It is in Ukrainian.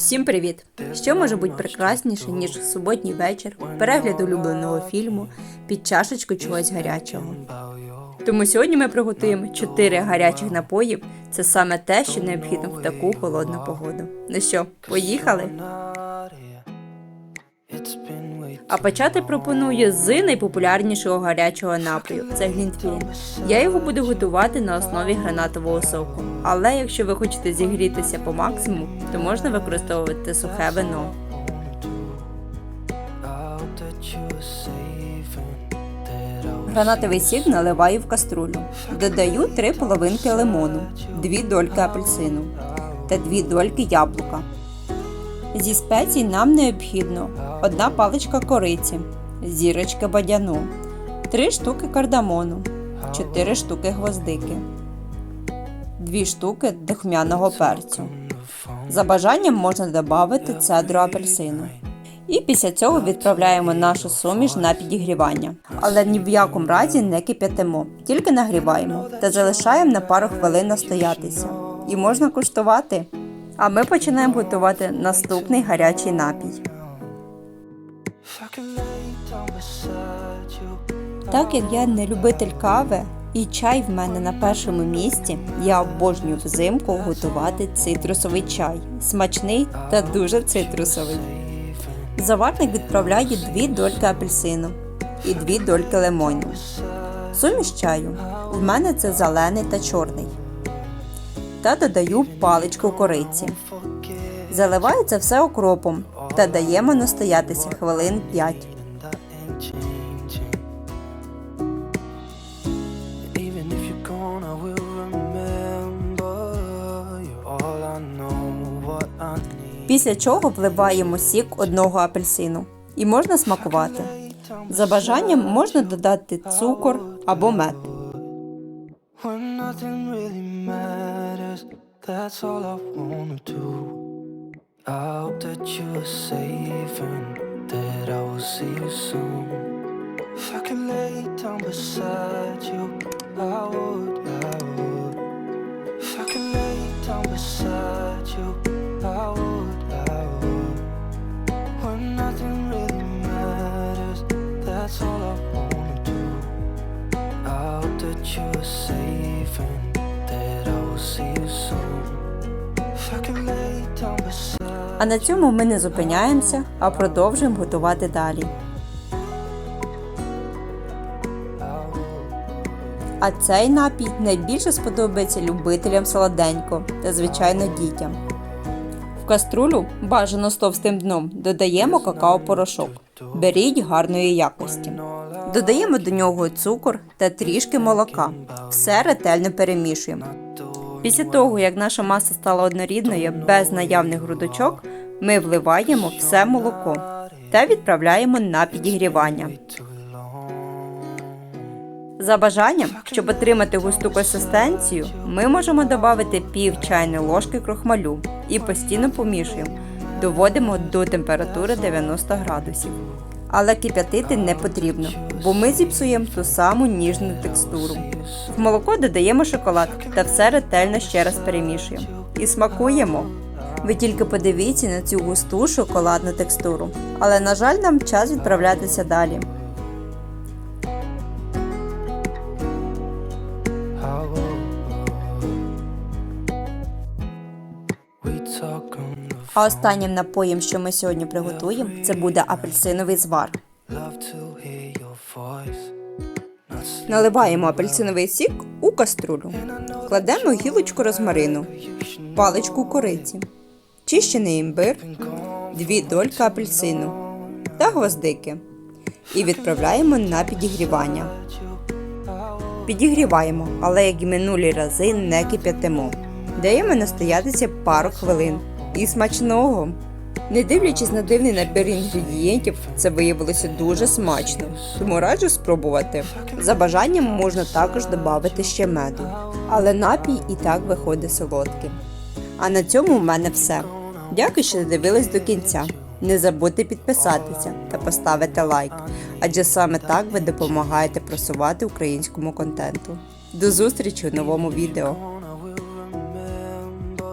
Всім привіт! Що може бути прекрасніше, ніж суботній вечір, перегляд улюбленого фільму під чашечку чогось гарячого. Тому сьогодні ми приготуємо 4 гарячих напоїв. Це саме те, що необхідно в таку холодну погоду. Ну що, поїхали? А почати пропоную з найпопулярнішого гарячого напою це глінтвейн. Я його буду готувати на основі гранатового соку. Але якщо ви хочете зігрітися по максимуму, то можна використовувати сухе вино. Гранатовий сік наливаю в каструлю. Додаю 3 половинки лимону, 2 дольки апельсину та 2 дольки яблука. Зі спецій нам необхідно одна паличка кориці, зірочка бадяну, 3 штуки кардамону, 4 штуки гвоздики, 2 штуки духмяного перцю. За бажанням можна додати цедру апельсину. І після цього відправляємо нашу суміш на підігрівання. Але ні в якому разі не кип'ятимо, тільки нагріваємо та залишаємо на пару хвилин настоятися. І можна куштувати. А ми починаємо готувати наступний гарячий напій. Так як я не любитель кави і чай в мене на першому місці, я обожнюю взимку готувати цитрусовий чай. Смачний та дуже цитрусовий. Заварник відправляю 2 дольки апельсину і 2 дольки лимону. Суміш чаю в мене це зелений та чорний. Та додаю паличку кориці. Заливаю це все окропом та даємо настоятися хвилин 5. Even if you're gone, I will remember you're all I know, what I need. Після чого вливаємо сік одного апельсину і можна смакувати. За бажанням можна додати цукор або мед. Nothing really matters, that's all I wanna do. I hope that you're safe and that I will see you soon. If I could lay down beside you, I would, I would. If I could lay down beside you, I would, А на цьому ми не зупиняємося, а продовжуємо готувати далі. А цей напій найбільше сподобається любителям солоденько та, звичайно, дітям. В каструлю, бажано з товстим дном, додаємо какао-порошок. Беріть гарної якості. Додаємо до нього цукор та трішки молока. Все ретельно перемішуємо. Після того, як наша маса стала однорідною без наявних грудочок, ми вливаємо все молоко та відправляємо на підігрівання. За бажанням, щоб отримати густу консистенцію, ми можемо додати пів чайної ложки крохмалю і постійно помішуємо. Доводимо до температури 90 градусів. Але кип'ятити не потрібно, бо ми зіпсуємо ту саму ніжну текстуру. В молоко додаємо шоколад та все ретельно ще раз перемішуємо. І смакуємо. Ви тільки подивіться на цю густу шоколадну текстуру. Але, на жаль, нам час відправлятися далі. А останнім напоєм, що ми сьогодні приготуємо, це буде апельсиновий звар. Наливаємо апельсиновий сік у каструлю. Кладемо гілочку розмарину, паличку кориці, чищений імбир, дві дольки апельсину та гвоздики. І відправляємо на підігрівання. Підігріваємо, але як і минулі рази не кип'ятимо. Даємо настоятися пару хвилин. І смачного! Не дивлячись на дивний набір інгредієнтів, це виявилося дуже смачно, тому раджу спробувати. За бажанням можна також додати ще меду, але напій і так виходить солодким. А на цьому в мене все. Дякую, що додивились до кінця. Не забудьте підписатися та поставити лайк, адже саме так ви допомагаєте просувати українському контенту. До зустрічі у новому відео.